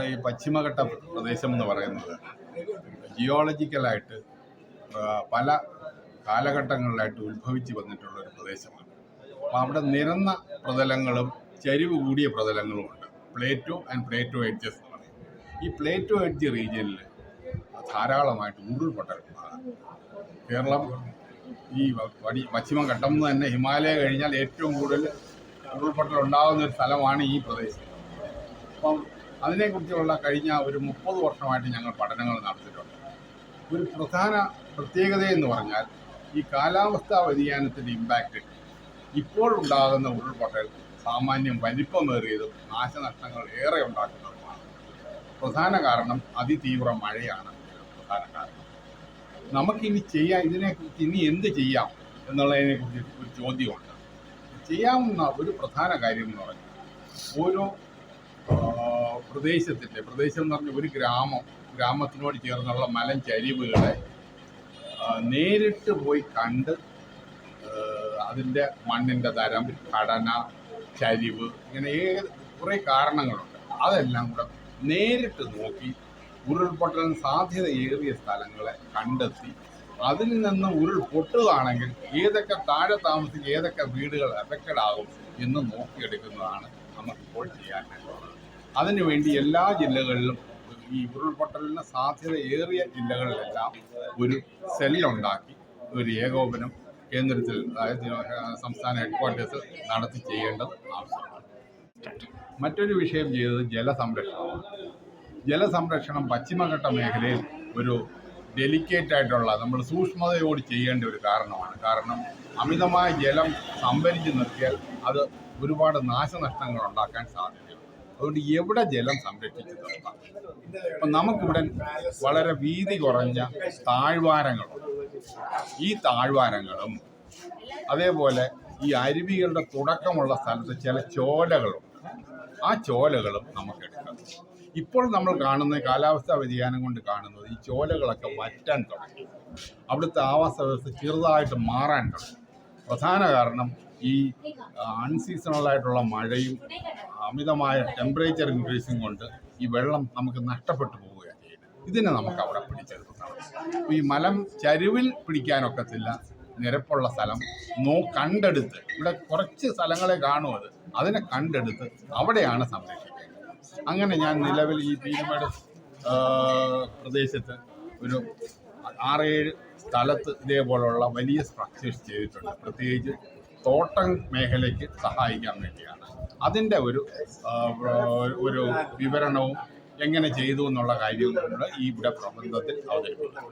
നമ്മുടെ ഈ പശ്ചിമഘട്ട പ്രദേശം എന്ന് പറയുന്നത് ജിയോളജിക്കലായിട്ട് പല കാലഘട്ടങ്ങളിലായിട്ട് ഉത്ഭവിച്ച് വന്നിട്ടുള്ള ഒരു പ്രദേശമാണ്. അപ്പോൾ അവിടെ നിരന്ന പ്രതലങ്ങളും ചരിവ് കൂടിയ പ്രതലങ്ങളും ഉണ്ട്. പ്ലേറ്റോ ആൻഡ് പ്ലേറ്റോ എഡ്ജസ് എന്ന് പറയും. ഈ പ്ലേറ്റോ എഡ്ജ് റീജിയനിൽ ധാരാളമായിട്ട് ഉരുൾപൊട്ടലുണ്ടാകും കേരളം ഈ വടി പശ്ചിമഘട്ടം എന്ന് തന്നെ ഹിമാലയ കഴിഞ്ഞാൽ ഏറ്റവും കൂടുതൽ ഉരുൾപൊട്ടൽ ഉണ്ടാകുന്ന ഒരു സ്ഥലമാണ് ഈ പ്രദേശം. അപ്പം അതിനെക്കുറിച്ചുള്ള കഴിഞ്ഞ ഒരു മുപ്പത് വർഷമായിട്ട് ഞങ്ങൾ പഠനങ്ങൾ നടത്തിയിട്ടുണ്ട്. ഒരു പ്രധാന പ്രത്യേകത എന്ന് പറഞ്ഞാൽ ഈ കാലാവസ്ഥാ വ്യതിയാനത്തിന്റെ ഇമ്പാക്റ്റ് ഇപ്പോഴുണ്ടാകുന്ന ഉരുൾപൊട്ടൽ സാമാന്യം വലിപ്പമേറിയതും നാശനഷ്ടങ്ങൾ ഏറെ ഉണ്ടാക്കുന്നതുമാണ്. പ്രധാന കാരണം അതിതീവ്ര മഴയാണ് പ്രധാന കാരണം. നമുക്കിനി ചെയ്യാം ഇതിനെക്കുറിച്ച് ഇനി എന്ത് ചെയ്യാം എന്നുള്ളതിനെക്കുറിച്ച് ഒരു ചോദ്യമുണ്ട്. ചെയ്യാവുന്ന ഒരു പ്രധാന കാര്യം എന്ന് പറഞ്ഞാൽ ഓരോ പ്രദേശത്തിന്റെ പ്രദേശം എന്ന് പറഞ്ഞ ഒരു ഗ്രാമം. ഗ്രാമത്തിനോട് ചേർന്നുള്ള മലഞ്ചരിവുകളെ ചരിവുകളെ നേരിട്ട് പോയി കണ്ട് അതിന്റെ മണ്ണിന്റെ തരം ഘടന ചരിവ് ഇങ്ങനെ ഏത് കുറേ കാരണങ്ങളുണ്ട്. അതെല്ലാം കൂടെ നേരിട്ട് നോക്കി ഉരുൾപൊട്ടലിന് സാധ്യതയേറിയ സ്ഥലങ്ങളെ കണ്ടെത്തി. അതിൽ നിന്ന് ഉരുൾ പൊട്ടുകയാണെങ്കിൽ ഏതൊക്കെ താഴെ താമസിച്ച് ഏതൊക്കെ വീടുകൾ എഫക്റ്റഡ് ആകും എന്ന് നോക്കിയെടുക്കുന്നതാണ് നമുക്കിപ്പോൾ ചെയ്യാനായിട്ടുള്ളത് അതിനുവേണ്ടി എല്ലാ ജില്ലകളിലും ഈ ഉരുൾപൊട്ടലിന് സാധ്യത ഏറിയ ജില്ലകളിലെല്ലാം ഒരു സെല്ലുണ്ടാക്കി ഒരു ഏകോപനം കേന്ദ്രത്തിൽ അതായത് സംസ്ഥാന ഹെഡ്ക്വാർട്ടേഴ്സ് നടത്തി ചെയ്യേണ്ടത് ആവശ്യമാണ്. മറ്റൊരു വിഷയം ചെയ്തത് ജലസംരക്ഷണമാണ്. ജലസംരക്ഷണം പശ്ചിമഘട്ട മേഖലയിൽ ഒരു ഡെലിക്കേറ്റ് ആയിട്ടുള്ള നമ്മൾ സൂക്ഷ്മതയോട് ചെയ്യേണ്ട ഒരു കാരണമാണ്. കാരണം അമിതമായ ജലം സംഭരിച്ച് നിർത്തിയാൽ അത് ഒരുപാട് നാശനഷ്ടങ്ങൾ ഉണ്ടാക്കാൻ സാധ്യതയുണ്ട്. അതുകൊണ്ട് എവിടെ ജലം സംരക്ഷിച്ചു നിർത്താം അപ്പം നമുക്കിവിടെ വളരെ വീതി കുറഞ്ഞ താഴ്വാരങ്ങളുണ്ട്. ഈ താഴ്വാരങ്ങളും അതേപോലെ ഈ അരുവികളുടെ തുടക്കമുള്ള സ്ഥലത്ത് ചില ചോലകളുണ്ട്. ആ ചോലകളും നമുക്ക് എടുക്കാം. ഇപ്പോൾ നമ്മൾ കാണുന്ന കാലാവസ്ഥാ വ്യതിയാനം കൊണ്ട് കാണുന്നത് ഈ ചോലകളൊക്കെ വറ്റാൻ തുടങ്ങി. അവിടുത്തെ ആവാസ വ്യവസ്ഥ ചെറുതായിട്ട് മാറാൻ തുടങ്ങി. പ്രധാന കാരണം ഈ അൺസീസണൽ ആയിട്ടുള്ള മഴയും അമിതമായ ടെമ്പറേച്ചർ ഇൻക്രീസും കൊണ്ട് ഈ വെള്ളം നമുക്ക് നഷ്ടപ്പെട്ടു പോവുകയാണ് ചെയ്യുന്നത്. ഇതിനെ നമുക്ക് അവിടെ പിടിച്ചെടുക്കണം. ഈ മലം ചരിവിൽ പിടിക്കാനൊക്കത്തില്ല നിരപ്പുള്ള സ്ഥലം. നോ കണ്ടെടുത്ത്. ഇവിടെ കുറച്ച് സ്ഥലങ്ങളെ കാണും അത്. അതിനെ കണ്ടെടുത്ത് അവിടെയാണ് സംരക്ഷിക്കുന്നത് അങ്ങനെ ഞാൻ നിലവിൽ ഈ പീരുമേട് പ്രദേശത്ത് ഒരു ആറേഴ് സ്ഥലത്ത് ഇതേപോലുള്ള വലിയ സ്ട്രക്ചേഴ്സ് ചെയ്തിട്ടുണ്ട്. പ്രത്യേകിച്ച് തോട്ടം മേഖലയ്ക്ക് സഹായിക്കാൻ വേണ്ടിയാണ്. അതിന്റെ ഒരു ഒരു വിവരണവും എങ്ങനെ ചെയ്തു എന്നുള്ള കാര്യവും കൂടെ ഈ ഇവിടെ പ്രബന്ധത്തിൽ അവതരിപ്പിക്കുന്നു